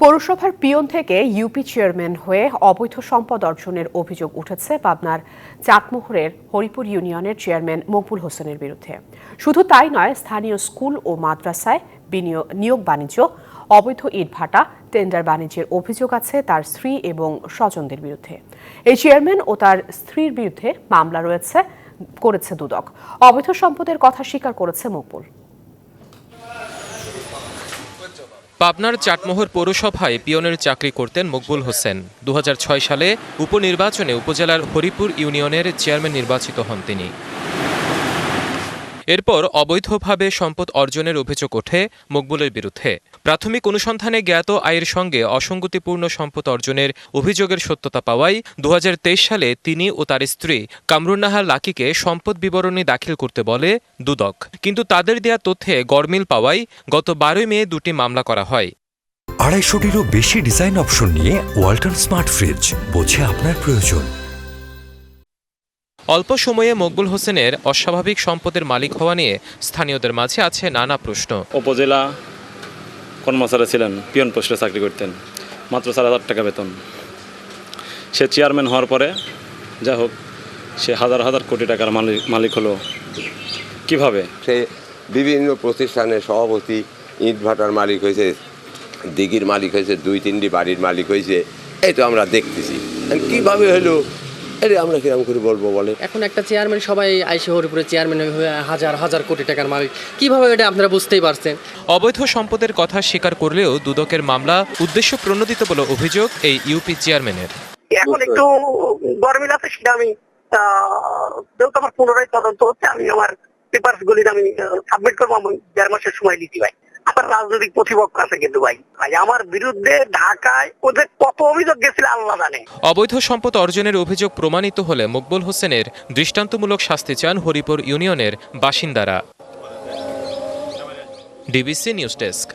পৌরসভার পিয়ন থেকে UP chairman হয়ে অবৈধ সম্পদ অর্জনের অভিযোগ উঠেছে পাবনার চাটমোহরের হরিপুর ইউনিয়নের চেয়ারম্যান মকবুল হোসেনের বিরুদ্ধে। শুধু তাই নয়, স্থানীয় স্কুল ও মাদ্রাসায় বিনিয়োগ, নিয়োগ বাণিজ্য, অবৈধ ইটভাটা টেন্ডার বাণিজ্যের অভিযোগ আছে তার স্ত্রী এবং স্বজনদের বিরুদ্ধে। এই চেয়ারম্যান ও তার স্ত্রীর বিরুদ্ধে মামলা রয়েছে, করেছে দুদক। অবৈধ সম্পদের কথা স্বীকার করেছে মকবুল। পাবনার চাটমোহর পৌরসভায় পিয়নের চাকরি করতেন মকবুল হোসেন। দু হাজার ছয় সালে উপনির্বাচনে উপজেলার হরিপুর ইউনিয়নের চেয়ারম্যান নির্বাচিত হন তিনি। এরপর অবৈধভাবে সম্পদ অর্জনের অভিযোগ ওঠে মকবুলের বিরুদ্ধে। প্রাথমিক অনুসন্ধানে জ্ঞাত আয়ের সঙ্গে অসঙ্গতিপূর্ণ সম্পদ অর্জনের অভিযোগের সত্যতা পাওয়ায় দু হাজার তেইশ সালে তিনি ও তার স্ত্রী কামরুন্নাহার লাকিকে সম্পদ বিবরণী দাখিল করতে বলে দুদক। কিন্তু তাদের দেয়া তথ্যে গরমিল পাওয়ায় গত বারোই মে দুটি মামলা করা হয়। আড়াইশোটিরও বেশি ডিজাইন অপশন নিয়ে ওয়ালটন স্মার্ট ফ্রিজ বোঝে আপনার প্রয়োজন। অল্প সময়ে মকবুল হোসেনের অস্বাভাবিক সম্পদের মালিক হওয়া নিয়ে স্থানীয়দের মাঝে আছে নানা প্রশ্ন। উপজেলা কর্মচারী ছিলেন? পিয়ন পোস্টে চাকরি করতেন। মাত্র চার হাজার টাকা বেতন। সে চেয়ারম্যান হওয়ার পরে, যা হোক, সে হাজার হাজার কোটি টাকার মালিক মালিক হলো। কীভাবে? সে বিভিন্ন প্রতিষ্ঠানের সভাপতি, ইট ভাটার মালিক হয়েছে, দিঘির মালিক হয়েছে, দুই তিনটি বাড়ির মালিক হয়েছে, এই তো আমরা দেখতেছি। কীভাবে হলো এটা আমরা কীরকম করে বলব বলে এখন একটা চেয়ারম্যান সবাই আইসে হরিপুরে চেয়ারম্যান হাজার হাজার কোটি টাকার মালিক। কীভাবে এটা আপনারা বুঝতেই পারছেন? অবৈধ সম্পদের কথা স্বীকার করলেও দুদকের মামলা উদ্দেশ্য প্রণোদিত বলে অভিযোগ এই ইউপি চেয়ারম্যানের এখন একটু গরমিল আছে সেটা আমি যেহেতু আমার পুনরায় তদন্ত হচ্ছে। আমি আমার পেপারস গুলি আমি সাবমিট করব আমি দেড় মাসের সময় দিতে ভাই আমার রাজনৈতিক প্রতিপক্ষ আছে কিন্তু ভাই। ভাই, আমার বিরুদ্ধে ঢাকায় ওদের কত অভিযোগ গেছিল আল্লাহ জানে। অবৈধ সম্পদ অর্জনের অভিযোগ প্রমাণিত হলে মকবুল হোসেনের দৃষ্টান্তমূলক শাস্তি চান হরিপুর ইউনিয়নের বাসিন্দারা। DBC news desk.